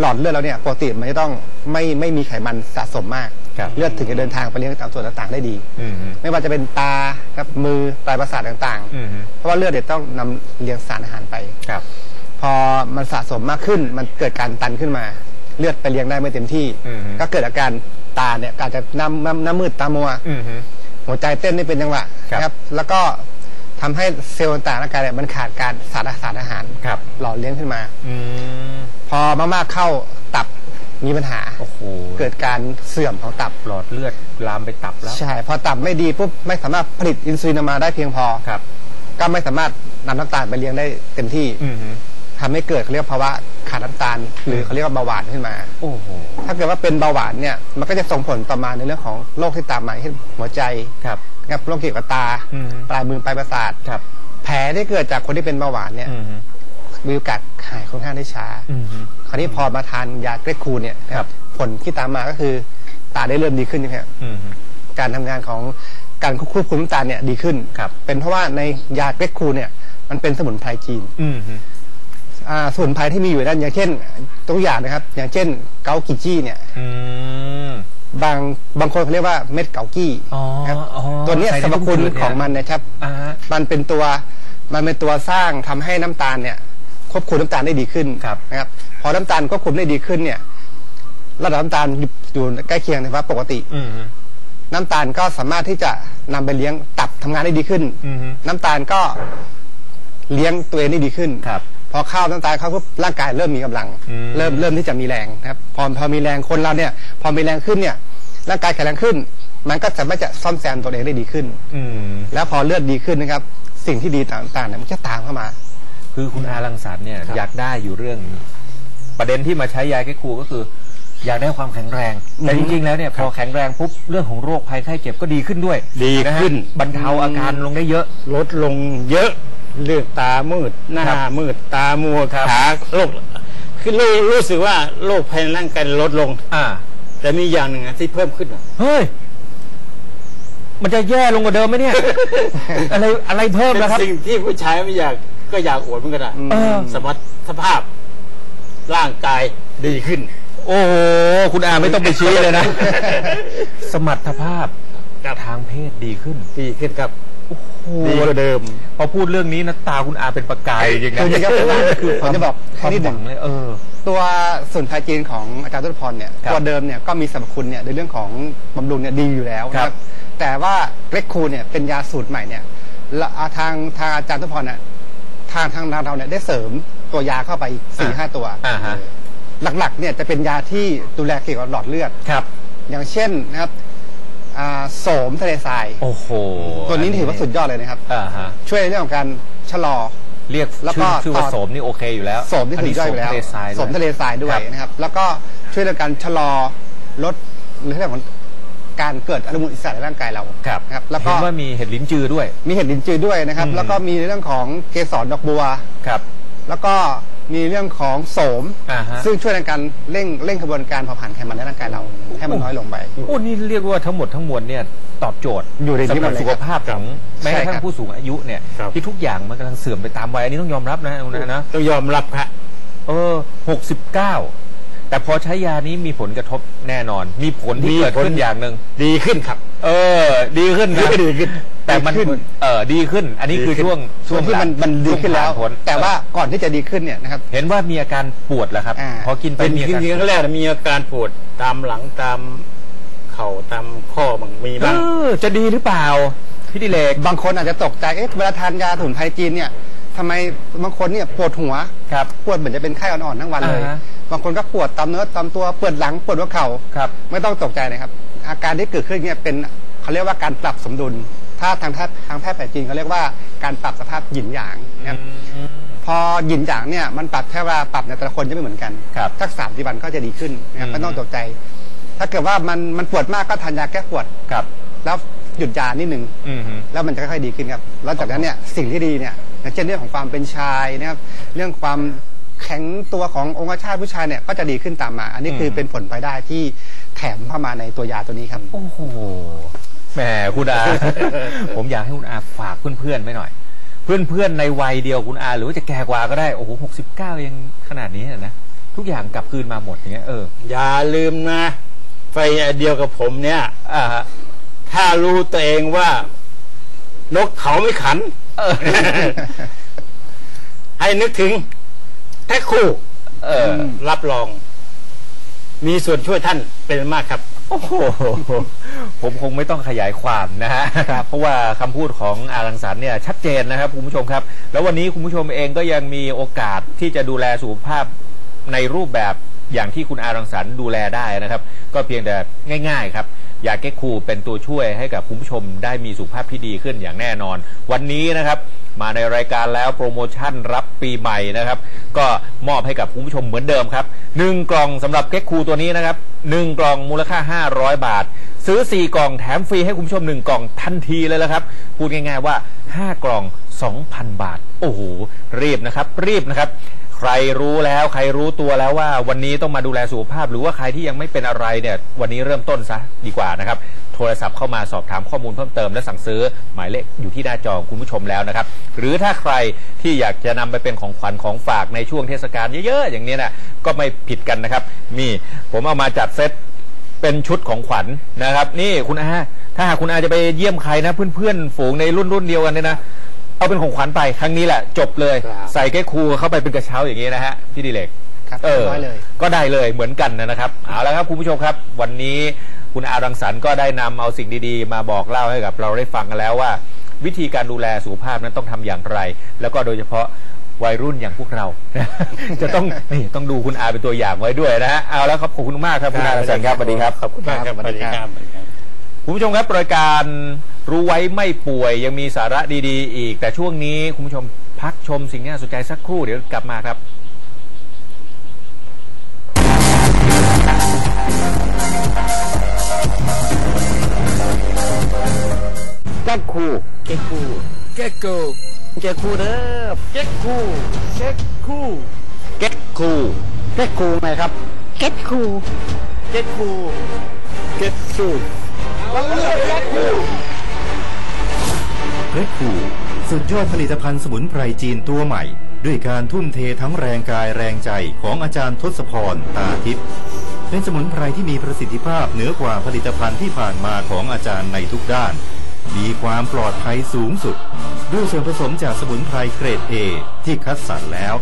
หลอดเลือดเราเนี่ยปกติมันจะต้องไม่ไม่มีไขมันสะสมมาก ครับเลือดถึงจะเดินทางไปเลี้ยงตามส่วนต่างๆได้ดี อืมฮึไม่ว่าจะเป็นตาครับมือปลายประสาทต่างอืมฮึๆเพราะว่าเลือดเนี่ยต้องนำเลี้ยงสารอาหารไป ครับ พอมันสะสมมากขึ้นมันเกิดการตันขึ้นมา เลือดไปเลี้ยงได้ไม่เต็มที่ อืมฮึก็เกิดอาการตาเนี่ยอาจจะน้ำน้ำน้ำมืดตามัว อืมฮึหัวใจเต้นไม่เป็นจังหวะครับ นะครับแล้วก็ทำให้เซลล์ต่างๆร่างกายเนี่ยมันขาดการสารสารอาหาร ครับ หล่อเลี้ยงขึ้นมา อืมพ อมากๆเข้าตับมีปัญหา โอ้โหเกิดการเสื่อมของตับ หลอดเลือดลามไปตับแล้วใช่ พอตับไม่ดีปุ๊บไม่สามารถผลิตอินซูลินออกมาได้เพียงพอ ครับ ก็ไม่สามารถนำน้ำตาลไปเลี้ยงได้เต็มที่อืมฮึทำให้เกิดเขาเรียกภาวะขาดน้ำตาล หรือเขาเรียกว่าเบาหวานขึ้นมา โอ้โห ถ้าเกิดว่าเป็นเบาหวานเนี่ย มันก็จะส่งผลต่อมาในเรื่องของโรคที่ตามมาเช่นหัวใจครับนะครับโรคเกี่ยวกับตา อืม ปลายมือปลายประสาท ครับ แผลที่เกิดจากคนที่เป็นเบาหวานเนี่ย อืมฮึ มีโอกาสหายค่อนข้างได้ช้าอืมฮึคราวนี้พอมาทานยาเกรกคูลเนี่ยนะครับ ผลที่ตามมาก็คือตาได้เริ่มดีขึ้นนะครับอืมฮึการทำงานของการควบคุมน้ำตาลเนี่ยดีขึ้นครับเป็นเพราะว่าในยาเกรกคูลเนี่ย มันเป็นสมุนไพรจีนอืมฮึอ่าสมุนไพรที่มีอยู่ในนั้นอย่างเช่นตัวอย่างนะครับ อย่างเช่น เกากิจี้เนี่ยอืมบางบางคนเขาเรียกว่าเม็ดเกากี้อ๋อครับอ๋อตัวเนี้ยใส่ในสรรพคุณต้มจืดเนี่ยของมันนะครับอ่าฮะมันเป็นตัวมันเป็นตัวสร้างทำให้น้ำตาลเนี่ย ควบคุมน้ำตาลได้ดีขึ้นครับนะครับ พอน้ำตาลควบคุมได้ดีขึ้นเนี่ย ระดับน้ำตาลอยู่อยู่ใกล้เคียงนะครับปกติอืมฮึน้ำตาลก็สามารถที่จะนำไปเลี้ยงตับทำงานได้ดีขึ้นอืมฮึน้ำตาลก็เลี้ยงตัวเองได้ดีขึ้นครับ พอเข้าน้ำตาลเข้าปุ๊บร่างกายเริ่มมีกำลังอืมเริ่มเริ่มที่จะมีแรงนะครับ พอพอมีแรงคนเราเนี่ย พอมีแรงขึ้นเนี่ยร่างกายแข็งแรงขึ้น มันก็สามารถจะซ่อมแซมตัวเองได้ดีขึ้น อืมแล้วพอเลือดดีขึ้นนะครับ สิ่งที่ดีต่างๆเนี่ยมันจะตามเข้ามา คือคุณอารังสรรค์เนี่ยครับอยากได้อยู่เรื่อง ประเด็นที่มาใช้ยาแก้ครูก็คือ อยากได้ความแข็งแรง แต่จริงๆแล้วเนี่ยพอแข็งแรงปุ๊บเรื่องของโรคภัยไข้เจ็บก็ดีขึ้นด้วยดีะฮะขึ้น บรรเทาอาการลงได้เยอะ ลดลงเยอะเรื่องตามืด หน้าครับมืดตามัวครับขาโรคคือรู้รู้สึกว่าโรคภายในร่างกายลดลง อ่า แต่มีอย่างหนึ่งอะที่เพิ่มขึ้นอะเฮ้ยมันจะแย่ลงกว่าเดิมไหมเนี่ย อะไรอะไรเพิ่มเป็นนะครับสิ่งที่ผู้ชายไม่อยาก ก็อยากอวดเหมือนกันอะเออ สมรรถภาพ ร่างกายดีขึ้น โอ้โห คุณอาไม่ต้องไปชี้เลยนะ สมรรถภาพครับ ทางเพศดีขึ้น ดีขึ้นครับ โอ้โหดีกว่าเดิม พอพูดเรื่องนี้นะตาคุณอาเป็นประกายจริงๆนะคืออย่างนี้ครับคือผมจะบอกคแค่วามนิดหหนึ่วัง งเลยเออ ตัวสมุนไพรจีนของอาจารย์ตุลพรเนี่ยครับตัวเดิมเนี่ยก็มีสรรพคุณเนี่ยในเรื่องของบำรุงเนี่ยดีอยู่แล้วนะคครัรับบแต่ว่าเกรกคูลเนี่ยเป็นยาสูตรใหม่เนี่ยละอ่าทางทางอาจารย์ตุลพรเนี่ย ทางทางเราเนี่ยได้เสริมตัวยาเข้าไปอีกสี่ห้าตัวอ่าฮะ หลักๆเนี่ยจะเป็นยาที่ดูแลเกี่ยวกับหลอดเลือด ครับ อย่างเช่นนะครับอ่าโสมทะเลทราย โอ้โหตัวนี้ถือว่าสุดยอดเลยนะครับ อ่าฮะ ช่วยในเรื่องของการชะลอ เรียกแล้วก็ชื่อชื่อว่าต่อโสมนี่โอเคอยู่แล้วโสมที่สุดยอดอยู่แล้วนนี้โสมทะเลทรายด้วยโสมทะเลทรายด้วยครับนะครับ แล้วก็ช่วยในการชะลอลดเรื่องของ การเกิดอนุมูลอิสระในร่างกายเราครับนะครับแล้วก็เห็นว่ามีเห็ดลิ้นจือด้วย มีเห็ดลินจือด้วยนะครับ อืม แล้วก็มีในเรื่องของเกสรดอกบัว ครับ แล้วก็มีเรื่องของโสม อ่าฮะ ซึ่งช่วยในการเร่งเร่งกระบวนการเผาผลาญไขมันในร่างกายเรา ให้มันน้อยลงไป โอ้นี่เรียกว่าทั้งหมดทั้งมวลเนี่ยตอบโจทย์อยู่ในนี้สำหรับหมดเลยสุขภาพของแม้กระทั่ใช่ครังบ ผู้สูงอายุเนี่ยครับ ที่ทุกอย่างมันกำลังเสื่อมไปตามวัยอันนี้ต้องยอมรับนะคุณอานะต้องยอมรับครับเออหกสิบเก้า แต่พอใช้ยานี้มีผลกระทบแน่นอน มีผลที่มีเกิดผลขึ้นอย่างหนึ่งดีขึ้นครับ เออ ดีขึ้นนะดีขึ้น แต่มันดีขึ้นเออดีขึ้น อันนี้คือดีขึ้นช่วงช่วงที่มันหงมันดีช่วงขึ้นแล้วผ่าพ้นแต่ว่าก่อนที่จะดีขึ้นเนี่ยนะครับเห็นว่ามีอาการปวดแล้วครับอ่าพอกินไปเป็นมีอาจการริงๆครั้งแรกน่ะมีอาการปวดตามหลังตามเข่าตามข้อมันมีเอบ้างอจะดีหรือเปล่าพี่ดิเลกบางคนอาจจะตกใจเอ๊ะเวลาทานยาสมุนไพรจีนเนี่ย ทำไมบางคนเนี่ยปวดหัว ครับ ปวดเหมือนจะเป็นไข้อ่อนๆทั้งวันเลย อ่าฮะ บางคนก็ปวดตามเนื้อตามตัวปวดหลังปวดหัวเข่า ครับ ไม่ต้องตกใจนะครับ อาการที่เกิดขึ้นเนี่ยเป็นเขาเรียกว่าการปรับสมดุล ถ้าทางแพทย์ทางแพทย์แผนจีนเขาเรียกว่าการปรับสภาพหยินหยางนะครับ พอหยินหยางเนี่ยมันปรับแค่ว่าปรับในแต่ละคนจะไม่เหมือนกันครับสักสามสี่วันก็จะดีขึ้นนะครับอืม ไม่ต้องตกใจ ถ้าเกิดว่ามันมันปวดมากก็ทานยาแก้ปวด ครับ แล้วหยุดยานิดนึงอืมฮึ แล้วมันจะค่อยๆดีขึ้นครับ แล้วจากนั้นเนี่ยสิ่งที่ดีเนี่ย อย่างเช่นเรื่องของความเป็นชายนะครับเรื่องความแข็งตัวขององคชาตผู้ชายเนี่ยก็จะดีขึ้นตามมา อันนี้คือเป็นผลพลอยได้ที่แถมเข้ามาในตัวยาตัวนี้ครับ โอ้โหแหมคุณอา ผมอยากให้คุณอาฝากเพื่อนๆไว้หน่อย เพื่อนๆในวัยเดียวคุณอา หรือว่าจะแก่กว่าก็ได้ โอ้โหหกสิบเก้ายังขนาดนี้นะคทุกอย่างกลับคืนมาหมดอย่างเงี้ยเออ อย่าลืมนะไฟเดียวกับผมเนี่ย อ่าฮะถ้ารู้ตัวเองว่านกเขาไม่ขันเออ ให้นึกถึงแท็กคู่เออรับรอง มีส่วนช่วยท่านเป็นมากครับ โอ้โห ผมคงไม่ต้องขยายความนะฮะ เพราะว่าคำพูดของอารังสรรค์เนี่ยชัดเจนนะครับคุณผู้ชมครับ แล้ววันนี้คุณผู้ชมเองก็ยังมีโอกาสที่จะดูแลสุขภาพในรูปแบบ อย่างที่คุณอารังสรรค์ดูแลได้นะครับ ก็เพียงแต่ง่าย ๆ ครับยาเก๊กคูเป็นตัวช่วยให้กับคุณผู้ชมได้มีสุขภาพที่ดีขึ้นอย่างแน่นอน วันนี้นะครับมาในรายการแล้วโปรโมชั่นรับปีใหม่นะครับ ก็มอบให้กับคุณผู้ชมเหมือนเดิมครับหนึ่งกล่องสำหรับเก๊กคูตัวนี้นะครับหนึ่งกล่องมูลค่า 500 บาท ซื้อ 4 กล่องแถมฟรีให้คุณผู้ชม 1 กล่องทันทีเลยละครับ พูดง่ายๆว่า 5 กล่อง 2,000 บาท โอ้โหรีบนะครับ รีบนะครับ ใครรู้แล้วใครรู้ตัวแล้วว่าวันนี้ต้องมาดูแลสุขภาพ หรือว่าใครที่ยังไม่เป็นอะไรเนี่ยวันนี้เริ่มต้นซะดีกว่านะครับ โทรศัพท์เข้ามาสอบถามข้อมูลเพิ่มเติมและสั่งซื้อหมายเลขอยู่ที่หน้าจอคุณผู้ชมแล้วนะครับ หรือถ้าใครที่อยากจะนำไปเป็นของขวัญของฝากในช่วงเทศกาลเยอะๆ อย่างนี้นะก็ไม่ผิดกันนะครับ มีผมเอามาจัดเซตเป็นชุดของขวัญนะครับ นี่คุณอาถ้าหากคุณอาจะไปเยี่ยมใครนะ เพื่อนๆ ฝูงในรุ่นรุ่นเดียวกันเนี่ยนะ เอาเป็นของขวัญไปครั้งนี้แหละ จบเลย ครับ ใส่แก้ครูเข้าไปเป็นกระเช้าอย่างนี้นะฮะพี่ดิเลก ครับเออเรียบร้อยเลย ก็ได้เลยเหมือนกันนะครับ เอาละครับคุณผู้ชมครับ วันนี้คุณอารังสรรค์ก็ได้นำเอาสิ่งดีๆ มาบอกเล่าให้กับเราได้ฟังกันแล้วว่า วิธีการดูแลสุขภาพนั้นต้องทำอย่างไร แล้วก็โดยเฉพาะวัยรุ่นอย่างพวกเรา จะต้องนี่ต้องดูคุณอาเป็นตัวอย่างไว้ด้วยนะฮะเอาแล้วครับขอบคุณมากครับคุณอารังสรรค์ครับสวัสดีครับ ขอบคุณมากครับครับสวัสดีครับสวัสดี ครับคุณผู้ชมครับรายการรู้ไว้ไม่ป่วยยังมีสาระดีๆ อีก แต่ช่วงนี้คุณผู้ชมพักชมสิ่งที่น่าสนใจสักครู่เดี๋ยวกลับมาครับ แก๊กคูเก๊กคูเก็กกูเก๊กคูเด้อเก๊กคูเก๊กคูเก็กคูเก๊กคูไงครับเก็ตคูเก๊กคูเก๊กคู เรดคูสุดยอดผลิตภัณฑ์สมุนไพรจีนตัวใหม่ ด้วยการทุ่มเททั้งแรงกายแรงใจของอาจารย์ทศพรตาทิพย์เป็นสมุนไพรที่มีประสิทธิภาพเหนือกว่าผลิตภัณฑ์ที่ผ่านมาของอาจารย์ในทุกด้าน มีความปลอดภัยสูงสุด ด้วยส่วนผสมจากสมุนไพรเกรด A ที่คัดสรรแล้ว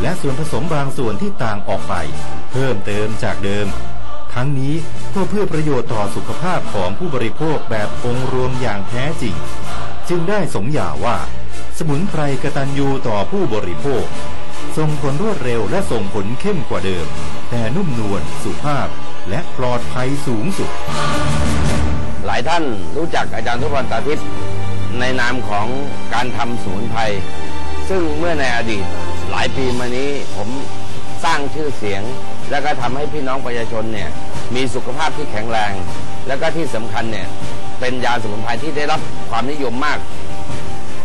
และส่วนผสมบางส่วนที่ต่างออกไป เพิ่มเติมจากเดิม ทั้งนี้ก็เพื่อประโยชน์ต่อสุขภาพของผู้บริโภคแบบองค์รวมอย่างแท้จริง จึงได้สมญาว่า สมุนไพรกตัญญูต่อผู้บริโภคส่งผลรวดเร็วและส่งผลเข้มกว่าเดิม แต่นุ่มนวลสุภาพและปลอดภัยสูงสุด หลายท่านรู้จักอาจารย์ทุพรตาทิพย์ในนามของการทำสมุนไพรซึ่งเมื่อในอดีตหลายปีมานี้ผมสร้างชื่อเสียง และก็ทำให้พี่น้องประชาชนเนี่ยมีสุขภาพที่แข็งแรง และก็ที่สำคัญเนี่ยเป็นยาสมุนไพรที่ได้รับความนิยมมาก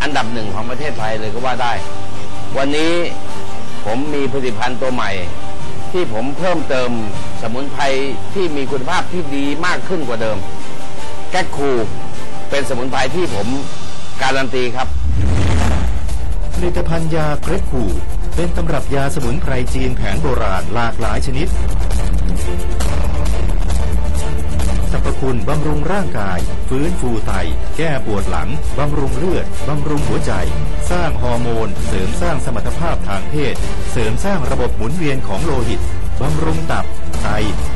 อันดับหนึ่งของประเทศไทยเลยก็ว่าได้ วันนี้ผมมีผลิตภัณฑ์ตัวใหม่ ที่ผมเพิ่มเติมสมุนไพรที่มีคุณภาพที่ดีมากขึ้นกว่าเดิม แก๊กคูเป็นสมุนไพรที่ผมการันตีครับผลิตภัณฑ์ยาเกรดคู เป็นตำรับยาสมุนไพรจีนแผนโบราณหลากหลายชนิดสรรพคุณบำรุงร่างกาย ฟื้นฟูไต แก้ปวดหลัง บำรุงเลือด บำรุงหัวใจ สร้างฮอร์โมน เสริมสร้างสมรรถภาพทางเพศ เสริมสร้างระบบหมุนเวียนของโลหิต บำรุงตับ ไต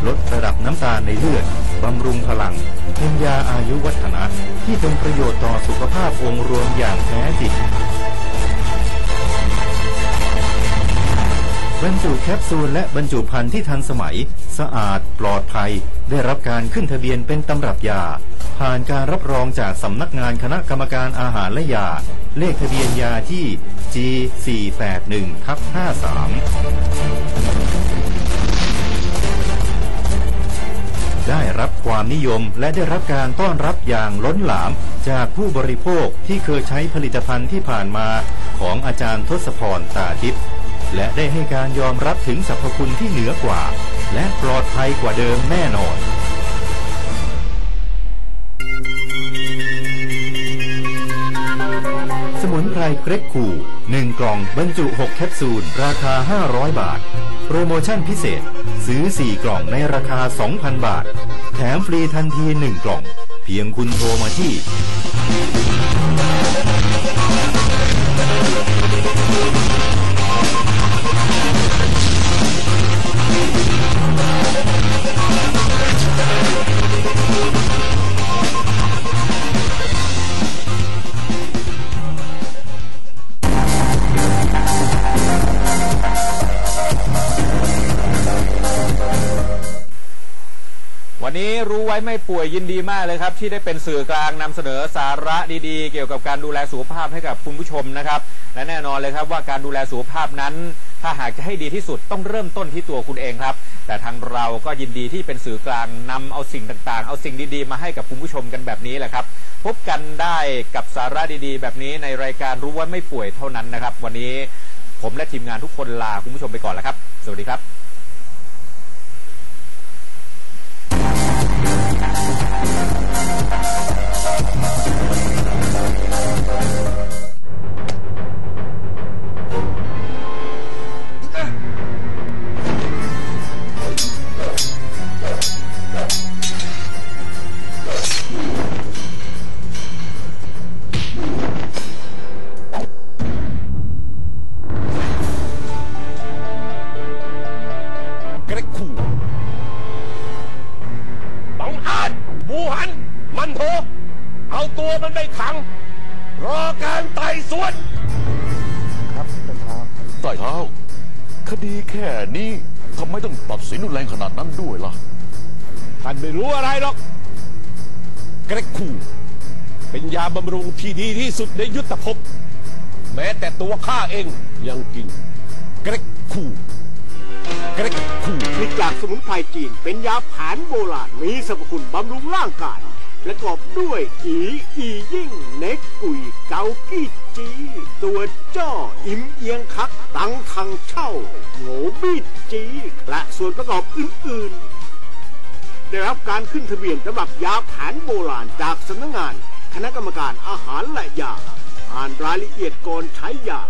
ลดระดับน้ำตาลในเลือด บำรุงพลังเป็นยาอายุวัฒนะที่เป็นประโยชน์ต่อสุขภาพองค์รวมอย่างแท้จริง บรรจุแคปซูลและบรรจุภัณฑ์ที่ทันสมัย สะอาดปลอดภัย ได้รับการขึ้นทะเบียนเป็นตำรับยา ผ่านการรับรองจากสำนักงานคณะกรรมการอาหารและยา เลขทะเบียนยาที่ G481 ทับ53 ได้รับความนิยมและได้รับการต้อนรับอย่างล้นหลามจากผู้บริโภคที่เคยใช้ผลิตภัณฑ์ที่ผ่านมาของอาจารย์ทศพรตาทิพย์ และได้ให้การยอมรับถึงสรรพคุณที่เหนือกว่า และปลอดภัยกว่าเดิมแน่นอนสมุนไพรเกรกคู1กล่องบรรจุ 6 แคปซูล ราคา 500 บาท โปรโมชั่นพิเศษ ซื้อ 4 กล่องในราคา 2,000 บาท แถมฟรีทันที 1 กล่อง เพียงคุณโทรมาที่ วันนี้รู้ไว้ไม่ป่วยยินดีมากเลยครับ ที่ได้เป็นสื่อกลางนำเสนอสาระดีๆ เกี่ยวกับการดูแลสุขภาพให้กับคุณผู้ชมนะครับ และแน่นอนเลยครับว่าการดูแลสุขภาพนั้น ถ้าหากจะให้ดีที่สุดต้องเริ่มต้นที่ตัวคุณเองครับ แต่ทางเราก็ยินดีที่เป็นสื่อกลางนำเอาสิ่งต่างๆ เอาสิ่งดีๆ มาให้กับคุณผู้ชมกันแบบนี้แหละครับพบกันได้กับสาระดีๆ แบบนี้ในรายการรู้ว่าไม่ป่วยเท่านั้นนะครับ วันนี้ผมและทีมงานทุกคนลาคุณผู้ชมไปก่อนแล้วครับ สวัสดีครับ Música คดีแค่นี้ทำไมต้องตัดสินรุนแรงขนาดนั้นด้วยล่ะ ท่านไม่รู้อะไรหรอก เกรกคูเป็นยาบำรุงที่ดีที่สุดในยุทธภพ แม้แต่ตัวข้าเองยังกิน เกรกคูเกรกคูผลิตจากสมุนไพรจีนเป็นยาแผนโบราณมีสรรพคุณบำรุงร่างกาย ประกอบด้วยอีอียิ่งเน็กกุยเกากี้จีตัวจ้ออิมเอียงคักตังทังเช่าโง่บีดจีและส่วนประกอบอื่นๆ ได้รับการขึ้นทะเบียนสำหรับยาแผนโบราณจากสำนักงาน คณะกรรมการอาหารและยาอ่านรายละเอียดก่อนใช้ยา